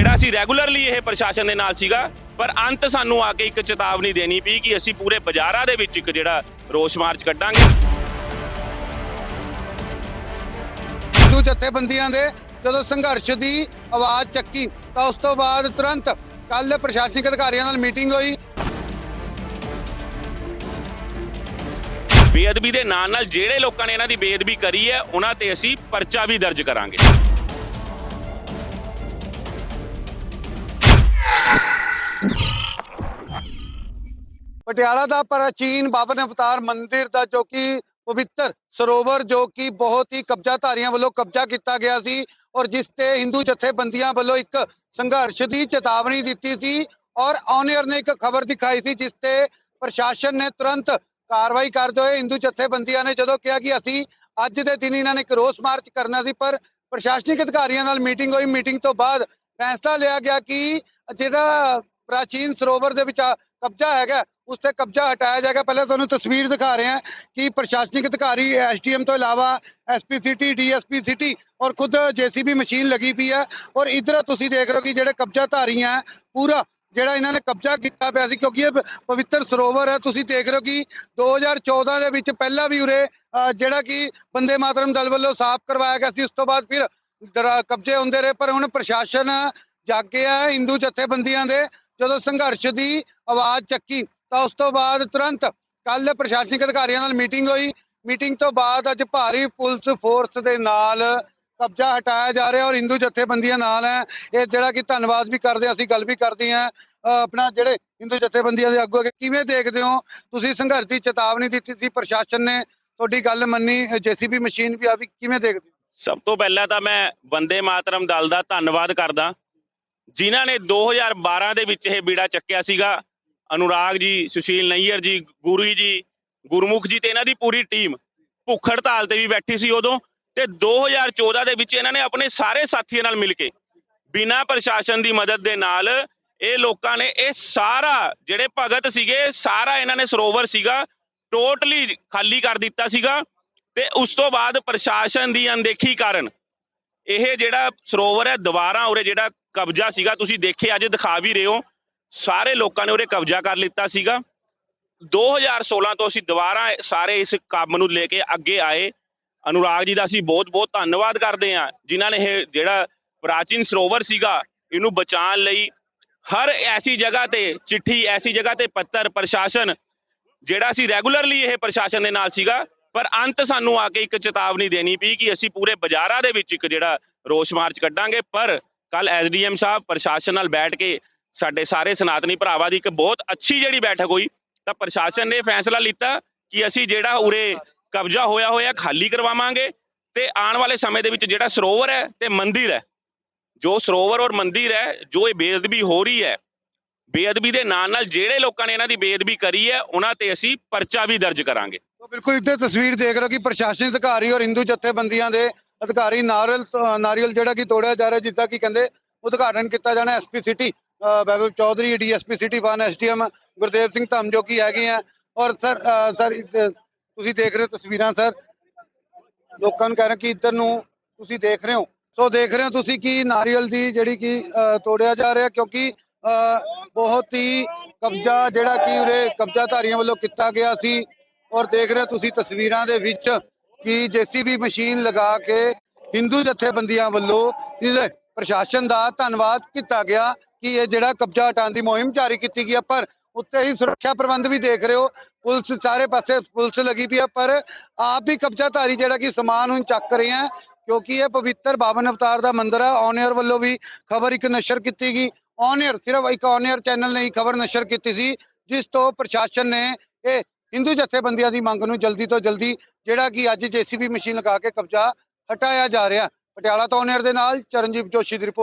ਜਿਹੜਾ ਸੀ ਰੈਗੂਲਰਲੀ ਇਹ ਪ੍ਰਸ਼ਾਸਨ ਦੇ ਨਾਲ ਸੀਗਾ ਪਰ ਅੰਤ ਸਾਨੂੰ ਆ ਕੇ ਇੱਕ ਚੇਤਾਵਨੀ ਦੇਣੀ ਪਈ ਕਿ ਅਸੀਂ ਪੂਰੇ ਬਾਜ਼ਾਰਾਂ ਦੇ ਵਿੱਚ ਇੱਕ ਜਿਹੜਾ ਰੋਸ ਮਾਰਚ ਕੱਢਾਂਗੇ। ਹਿੰਦੂ ਜਥੇਬੰਦੀਆਂ ਦੇ ਜਦੋਂ ਸੰਘਰਸ਼ ਦੀ ਆਵਾਜ਼ ਚੱਕੀ ਤਾਂ ਉਸ ਤੋਂ ਬਾਅਦ ਤੁਰੰਤ ਕੱਲ ਪ੍ਰਸ਼ਾਸਨਿਕ ਅਧਿਕਾਰੀਆਂ ਨਾਲ ਮੀਟਿੰਗ ਹੋਈ। ਬੇਅਦਬੀ ਦੇ ਨਾਲ ਨਾਲ ਜਿਹੜੇ ਲੋਕਾਂ ਨੇ ਇਹਨਾਂ ਦੀ ਬੇਅਦਬੀ ਕਰੀ ਹੈ ਉਹਨਾਂ ਤੇ ਅਸੀਂ ਪਰਚਾ ਵੀ ਦਰਜ ਕਰਾਂਗੇ। ਪਟਿਆਲਾ ਦਾ ਪ੍ਰਾਚੀਨ ਬਾਬਾ ਨਵਤਾਰ ਮੰਦਿਰ ਦਾ ਜੋ ਕਿ ਪਵਿੱਤਰ ਸਰੋਵਰ ਜੋ ਕਿ ਬਹੁਤ ਹੀ ਕਬਜ਼ਾਧਾਰੀਆਂ ਵੱਲੋਂ ਕਬਜ਼ਾ ਕੀਤਾ ਗਿਆ ਸੀ ਔਰ ਜਿਸ ਤੇ ਹਿੰਦੂ ਜਥੇਬੰਦੀਆਂ ਵੱਲੋਂ ਇੱਕ ਸੰਘਰਸ਼ ਦੀ ਚੇਤਾਵਨੀ ਦਿੱਤੀ ਸੀ ਔਰ ਔਨਰ ਨੇ ਇੱਕ ਖਬਰ ਦਿਖਾਈ ਸੀ ਜਿਸ ਤੇ ਪ੍ਰਸ਼ਾਸਨ ਨੇ ਤੁਰੰਤ ਕਾਰਵਾਈ ਕਰਦੇ ਹੋਏ ਹਿੰਦੂ ਜਥੇਬੰਦੀਆਂ ਨੇ ਜਦੋਂ ਕਿਹਾ ਕਿ ਅਸੀਂ ਅੱਜ ਦੇ ਦਿਨ ਇਹਨਾਂ ਨੇ ਇੱਕ ਰੋਸ ਮਾਰਚ ਕਰਨਾ ਸੀ, ਪਰ ਪ੍ਰਸ਼ਾਸਨਿਕ ਅਧਿਕਾਰੀਆਂ ਨਾਲ ਮੀਟਿੰਗ ਹੋਈ। ਮੀਟਿੰਗ ਤੋਂ ਬਾਅਦ ਫੈਸਲਾ ਲਿਆ ਗਿਆ ਕਿ ਜਿਹੜਾ ਪ੍ਰਾਚੀਨ ਸਰੋਵਰ ਦੇ ਵਿੱਚ ਕਬਜ਼ਾ ਹੈਗਾ ਉਸ ਤੇ ਕਬਜ਼ਾ ਹਟਾਇਆ ਜਾਏਗਾ। ਪਹਿਲਾਂ ਤੁਹਾਨੂੰ ਤਸਵੀਰ ਦਿਖਾ ਰਹੇ ਹਾਂ ਕਿ ਪ੍ਰਸ਼ਾਸਨਿਕ ਅਧਿਕਾਰੀ ਐਸਡੀਐਮ ਤੋਂ ਇਲਾਵਾ ਐਸਪੀ ਸਿਟੀ ਡੀਐਸਪੀ ਸਿਟੀ ਔਰ ਖੁਦ ਜੀਸੀਬੀ ਮਸ਼ੀਨ ਲੱਗੀ ਪਈ ਹੈ। ਔਰ ਇਧਰ ਤੁਸੀਂ ਦੇਖ ਰਹੇ ਹੋ ਕਿ ਜਿਹੜੇ ਕਬਜ਼ਾਧਾਰੀ ਹੈ ਪੂਰਾ ਜਿਹੜਾ ਇਹਨਾਂ ਨੇ ਕਬਜ਼ਾ ਕੀਤਾ ਪਿਆ ਸੀ ਕਿਉਂਕਿ ਇਹ ਪਵਿੱਤਰ ਸਰੋਵਰ ਹੈ। ਤੁਸੀਂ ਦੇਖ ਰਹੇ ਹੋ ਕਿ 2014 ਦੇ ਵਿੱਚ ਪਹਿਲਾਂ ਵੀ ਉਰੇ ਅ, ਜਿਹੜਾ ਕਿ ਬੰਦੇ ਮਾਤਰਮ ਦਲ ਵੱਲੋਂ ਸਾਫ਼ ਕਰਵਾਇਆ ਗਿਆ ਸੀ। ਉਸ ਤੋਂ ਬਾਅਦ ਫਿਰ ਕਬਜ਼ੇ ਹੁੰਦੇ ਰਹੇ ਪਰ ਹੁਣ ਪ੍ਰਸ਼ਾਸਨ ਜਾਗਿਆ ਹੈ ਹਿੰਦੂ ਜਥੇਬੰਦੀਆਂ ਦੇ। ਜਦੋਂ ਸੰਘਰਸ਼ ਦੀ ਆਵਾਜ਼ ਚੱਕੀ ਤਾਂ ਉਸ ਤੋਂ ਬਾਅਦ ਤੁਰੰਤ ਕੱਲ ਪ੍ਰਸ਼ਾਸਨਿਕ ਅਧਿਕਾਰੀਆਂ ਨਾਲ ਮੀਟਿੰਗ ਹੋਈ। ਮੀਟਿੰਗ ਤੋਂ ਬਾਅਦ ਅੱਜ ਭਾਰੀ ਪੁਲਿਸ ਫੋਰਸ ਦੇ ਨਾਲ ਕਬਜ਼ਾ ਹਟਾਇਆ ਜਾ ਰਿਹਾ ਔਰ ਹਿੰਦੂ ਜਥੇਬੰਦੀਆਂ ਨਾਲ ਹੈ। ਇਹ ਜਿਹੜਾ ਕਿ ਧੰਨਵਾਦ ਵੀ ਕਰਦੇ ਅਸੀਂ ਗੱਲ ਵੀ ਕਰਦੇ ਹਾਂ। ਆਪਣਾ ਜਿਹੜੇ ਹਿੰਦੂ ਜਥੇਬੰਦੀਆਂ ਦੇ ਆਗੂ ਹੈਗੇ, ਕਿਵੇਂ ਦੇਖਦੇ ਹੋ? ਤੁਸੀਂ ਸੰਘਰਸ਼ ਦੀ ਚੇਤਾਵਨੀ ਦਿੱਤੀ ਸੀ, ਪ੍ਰਸ਼ਾਸਨ ਨੇ ਤੁਹਾਡੀ ਗੱਲ ਮੰਨੀ, ਜੀਸੀਬੀ ਮਸ਼ੀਨ ਵੀ ਆ ਵੀ ਕਿਵੇਂ ਦੇਖਦੇ ਹੋ? ਸਭ ਤੋਂ ਪਹਿਲਾਂ ਤਾਂ ਮੈਂ ਵੰਦੇ ਮਾਤਰਮ ਦਲ ਦਾ ਧੰਨਵਾਦ ਕਰਦਾ। ਜਿਨ੍ਹਾਂ ਨੇ 2012 ਦੇ ਵਿੱਚ ਇਹ ਬੀੜਾ ਚੱਕਿਆ ਸੀਗਾ ਅਨੁਰਾਗ ਜੀ, ਸੁਸ਼ੀਲ ਨਈਅਰ ਜੀ, ਗੁਰੂ ਜੀ, ਗੁਰਮੁਖ ਜੀ ਤੇ ਇਹਨਾਂ ਦੀ ਪੂਰੀ ਟੀਮ ਭੁੱਖ ਹੜਤਾਲ ਤੇ ਵੀ ਬੈਠੀ ਸੀ ਉਦੋਂ ਤੇ 2014 ਦੇ ਵਿੱਚ ਇਹਨਾਂ ਨੇ ਆਪਣੇ ਸਾਰੇ ਸਾਥੀਆਂ ਨਾਲ ਮਿਲ ਕੇ ਬਿਨਾਂ ਪ੍ਰਸ਼ਾਸਨ ਦੀ ਮਦਦ ਦੇ ਨਾਲ ਇਹ ਲੋਕਾਂ ਨੇ ਇਹ ਸਾਰਾ ਜਿਹੜੇ ਭਗਤ ਸੀਗੇ, ਸਾਰਾ ਇਹਨਾਂ ਨੇ ਸਰੋਵਰ ਸੀਗਾ, ਟੋਟਲੀ ਖਾਲੀ ਕਰ ਦਿੱਤਾ ਸੀਗਾ ਤੇ ਉਸ ਤੋਂ ਬਾਅਦ ਪ੍ਰਸ਼ਾਸਨ ਦੀ ਅਣਦੇਖੀ ਕਾਰਨ ਇਹ ਜਿਹੜਾ ਸਰੋਵਰ ਹੈ, ਦੁਬਾਰਾ ਉਰੇ ਜਿਹੜਾ ਕਬਜ਼ਾ ਸੀਗਾ, ਤੁਸੀਂ ਦੇਖੇ ਅੱਜ ਦਿਖਾ ਵੀ ਰਹੇ ਹੋ। ਸਾਰੇ ਲੋਕਾਂ ਨੇ ਉਰੇ ਕਬਜ਼ਾ ਕਰ ਲਿੱਤਾ ਸੀਗਾ। 2016 ਤੋਂ ਅਸੀਂ ਦੁਬਾਰਾ ਸਾਰੇ ਇਸ ਕੰਮ ਨੂੰ ਲੈ ਕੇ ਅੱਗੇ ਆਏ। ਅਨੁਰਾਗ ਜੀ ਦਾ ਅਸੀਂ ਬਹੁਤ-ਬਹੁਤ ਧੰਨਵਾਦ ਕਰਦੇ ਹਾਂ, ਜਿਨ੍ਹਾਂ ਨੇ ਇਹ ਜਿਹੜਾ ਪ੍ਰਾਚੀਨ ਸਰੋਵਰ ਸੀਗਾ, ਇਹਨੂੰ ਬਚਾਉਣ ਲਈ ਹਰ ਐਸੀ ਜਗ੍ਹਾ ਤੇ ਚਿੱਠੀ, ਐਸੀ ਜਗ੍ਹਾ ਤੇ ਪੱਤਰ, ਪ੍ਰਸ਼ਾਸਨ, ਜਿਹੜਾ ਸੀ ਰੈਗੂਲਰਲੀ ਇਹ ਪ੍ਰਸ਼ਾਸਨ ਦੇ ਨਾਲ ਸੀਗਾ, ਪਰ ਅੰਤ ਸਾਨੂੰ ਆ ਕੇ ਇੱਕ ਚੇਤਾਵਨੀ ਦੇਣੀ ਪਈ ਕਿ ਅਸੀਂ ਪੂਰੇ ਬਾਜ਼ਾਰਾਂ ਦੇ ਵਿੱਚ ਇੱਕ ਜਿਹੜਾ ਰੋਸ ਮਾਰਚ ਕੱਢਾਂਗੇ। ਪਰ ਕੱਲ ਐਸਡੀਐਮ ਸਾਹਿਬ ਪ੍ਰਸ਼ਾਸਨ ਨਾਲ ਬੈਠ ਕੇ ਸਾਡੇ ਸਾਰੇ ਸਨਾਤਨੀ ਭਰਾਵਾਂ ਦੀ ਇੱਕ ਬਹੁਤ ਅੱਛੀ ਜਿਹੜੀ ਬੈਠਕ ਹੋਈ, ਤਾਂ ਪ੍ਰਸ਼ਾਸਨ ਨੇ ਫੈਸਲਾ ਲਿੱਤਾ ਕਿ ਅਸੀਂ ਜਿਹੜਾ ਉਰੇ ਕਬਜ਼ਾ ਹੋਇਆ ਹੋਇਆ ਖਾਲੀ ਕਰਵਾਵਾਂਗੇ ਤੇ ਆਉਣ ਵਾਲੇ ਸਮੇਂ ਦੇ ਵਿੱਚ ਜਿਹੜਾ ਸਰੋਵਰ ਹੈ ਤੇ ਮੰਦਿਰ ਹੈ, ਜੋ ਸਰੋਵਰ ਔਰ ਮੰਦਿਰ ਹੈ, ਜੋ ਇਹ ਬੇਅਦਬੀ ਹੋ ਰਹੀ ਹੈ, ਬੇਅਦਬੀ ਦੇ ਨਾਲ ਨਾਲ ਜਿਹੜੇ ਲੋਕਾਂ ਨੇ ਇਹਨਾਂ ਦੀ ਬੇਅਦਬੀ ਕਰੀ ਹੈ, ਉਹਨਾਂ ਤੇ ਅਸੀਂ ਪਰਚਾ ਵੀ ਦਰਜ ਕਰਾਂਗੇ। ਬਿਲਕੁਲ ਇੱਥੇ ਤਸਵੀਰ ਦੇਖ ਰਹੇ ਹੋ ਕਿ ਪ੍ਰਸ਼ਾਸਨਿਕ ਅਧਿਕਾਰੀ ਔਰ ਹਿੰਦੂ ਜਥੇਬੰਦੀਆਂ ਦੇ ਅਧਿਕਾਰੀ ਨਾਰੀਅਲ ਨਾਰੀਅਲ ਜਿਹੜਾ ਕਿ ਤੋੜਿਆ ਜਾ ਰਿਹਾ, ਜਿੱਦਾਂ ਕਿ ਕਹਿੰਦੇ ਉਦਘਾਟਨ ਕੀਤਾ ਜਾਣਾ SP city Vaibhav Chaudhary DSP city 1 SDM Gurdev Singh Dhamm ਜੋ ਕਿ ਹੈਗੇ ਆ। ਔਰ ਸਰ ਸਰ ਤੁਸੀਂ ਦੇਖ ਰਹੇ ਹੋ ਤਸਵੀਰਾਂ ਸਰ। ਲੋਕਾਂ ਨੂੰ ਕਹਿ ਕਿ ਇੱਧਰ ਨੂੰ ਤੁਸੀਂ ਦੇਖ ਰਹੇ ਹੋ। ਸੋ ਦੇਖ ਰਹੇ ਹੋ ਤੁਸੀਂ ਕਿ ਨਾਰੀਅਲ ਦੀ ਜਿਹੜੀ ਕਿ ਤੋੜਿਆ ਜਾ ਰਿਹਾ ਕਿਉਂਕਿ ਅ, ਬਹੁਤ ਹੀ ਕਬਜ਼ਾ ਜਿਹੜਾ ਕਿ ਉਰੇ ਕਬਜ਼ਾਧਾਰੀਆਂ ਵੱਲੋਂ ਕੀਤਾ ਗਿਆ ਸੀ। ਔਰ ਦੇਖ ਰਹੇ ਹੋ ਤੁਸੀਂ ਤਸਵੀਰਾਂ ਦੇ ਵਿੱਚ ਕਿ ਜੀਸੀਬੀ ਮਸ਼ੀਨ ਲਗਾ ਕੇ ਹਿੰਦੂ ਜਥੇਬੰਦੀਆਂ ਵੱਲੋਂ ਪ੍ਰਸ਼ਾਸਨ ਦਾ ਧੰਨਵਾਦ ਕੀਤਾ ਗਿਆ ਕਿ ਇਹ ਜਿਹੜਾ ਕਬਜ਼ਾ ਹਟਾਉਣ ਦੀ ਮੁਹਿੰਮ ਜਾਰੀ ਕੀਤੀ ਗਈ ਹੈ ਪਰ ਉੱਤੇ ਹੀ ਸੁਰੱਖਿਆ ਪ੍ਰਬੰਧ ਵੀ ਦੇਖ ਰਹੇ ਹੋ। ਪੁਲਿਸ ਚਾਰੇ ਪਾਸੇ ਪੁਲਿਸ ਲੱਗੀ ਪਈ ਹੈ ਪਰ ਆਪ ਵੀ ਕਬਜ਼ਾਧਾਰੀ ਜਿਹੜਾ ਕਿ ਸਮਾਨ ਹੁਣ ਚੱਕ ਰਹੇ ਹੈ ਕਿਉਂਕਿ ਇਹ ਪਵਿੱਤਰ ਬਾਵਨ ਅਵਤਾਰ ਦਾ ਮੰਦਿਰ ਹੈ ਔਨ ਵੱਲੋਂ ਵੀ ਖਬਰ ਇੱਕ ਨਸ਼ਰ ਕੀਤੀ ਗਈ। ਔਨ ਸਿਰਫ ਇੱਕ ਔਨ ਚੈਨਲ ਨੇ ਹੀ ਖਬਰ ਨਸ਼ਰ ਕੀਤੀ ਸੀ, ਜਿਸ ਤੋਂ ਪ੍ਰਸ਼ਾਸਨ ਨੇ ਇਹ ਹਿੰਦੂ ਜਥੇਬੰਦੀਆਂ ਦੀ ਮੰਗ ਨੂੰ ਜਲਦੀ ਤੋਂ ਜਲਦੀ ਜਿਹੜਾ ਕਿ ਅੱਜ ਜੀਸੀਬੀ ਮਸ਼ੀਨ ਲਗਾ ਕੇ ਕਬਜ਼ਾ ਹਟਾਇਆ ਜਾ ਰਿਹਾ। ਪਟਿਆਲਾ ਤੋਂ ਔਨ ਦੇ ਨਾਲ ਚਰਨਜੀਤ ਜੋਸ਼ੀ ਦੀ ਰਿਪੋਰਟ।